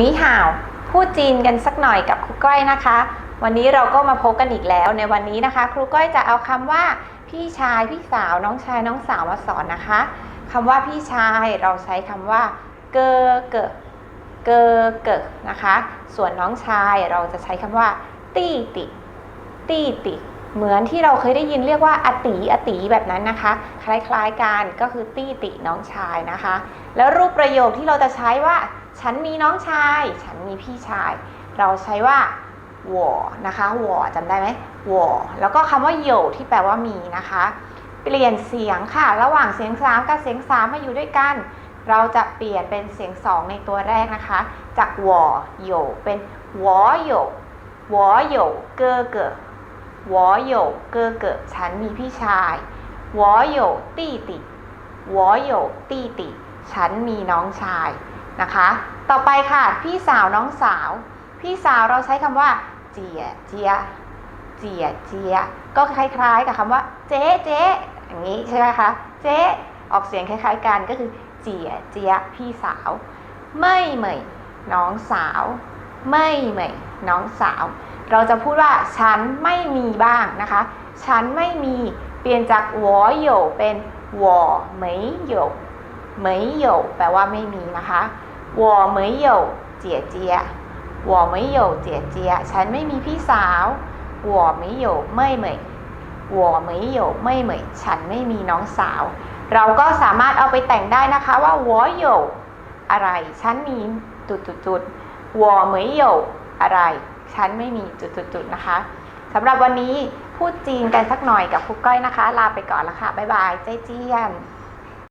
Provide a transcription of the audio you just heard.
นีห่าวพูดจีนกันสักหน่อยกับครูก้อยนะคะ วันนี้เราก็มาพบกันอีกแล้ว ในวันนี้นะคะ ครูก้อยจะเอาคำว่าพี่ชายพี่สาวน้องชายน้องสาวมาสอนนะคะคำว่าพี่ชายเราใช้คำว่าเกอเกอเกอเกอนะคะ ส่วนน้องชายเราจะใช้คำว่าตี้ติตี้ติ เหมือนที่เราเคยได้ยินเรียกว่าอติอติแบบนั้นนะคะ คล้ายๆกันก็คือตี้ติน้องชายนะคะ แล้วรูปประโยคที่เราจะใช้ว่า ฉันมีน้องชาย ฉันมีพี่ชาย เราใช้ว่าวอนะคะวอจำได้ไหมวอแล้วก็คำว่าโยที่แปลว่ามีนะคะ เปลี่ยนเสียงค่ะ ระหว่างเสียงสามกับเสียงสามมาอยู่ด้วยกัน เราจะเปลี่ยนเป็นเสียงสองในตัวแรกนะคะ จากวอโยเป็นวอโยวอโยเกอเกอ 我有哥哥ฉันมีพี่ชาย我有弟弟我有弟弟ฉันมีน้องชายนะคะ ต่อไปค่ะ พี่สาวน้องสาว พี่สาวเราใช้คำว่า เจียเจียเจียเจียก็คล้าย ๆ กับคำว่า เจ๊เจ๊อย่างนี้ใช่ไหมคะ เจ๊ออกเสียงคล้าย ๆ กันก็คือ เจียเจียพี่สาว ไม่เหมยน้องสาว ไม่เหมยน้องสาว เราจะพูดว่าฉันไม่มีบ้างนะคะ ฉันไม่มีเปลี่ยนจากวอโยเป็นวอเหมยโยเหมยโยแปลว่าไม่มีนะคะวอเหมยโยเจียเจียวอเหมยโยเจียเจียฉันไม่มีพี่สาววอเหมยโยไม่เหมยวอเหมยโยไม่เหมยฉันไม่มีน้องสาว เราก็สามารถเอาไปแต่งได้นะคะว่าวอโยอะไร ฉันมีจุดจุดจุดวอเหมยโยอะไร ฉันไม่มีจุดๆนะคะสำหรับวันนี้พูดจีนกันสักหน่อยกับครูก้อยนะคะ ลาไปก่อนละค่ะ บ๊ายบาย เจเจียน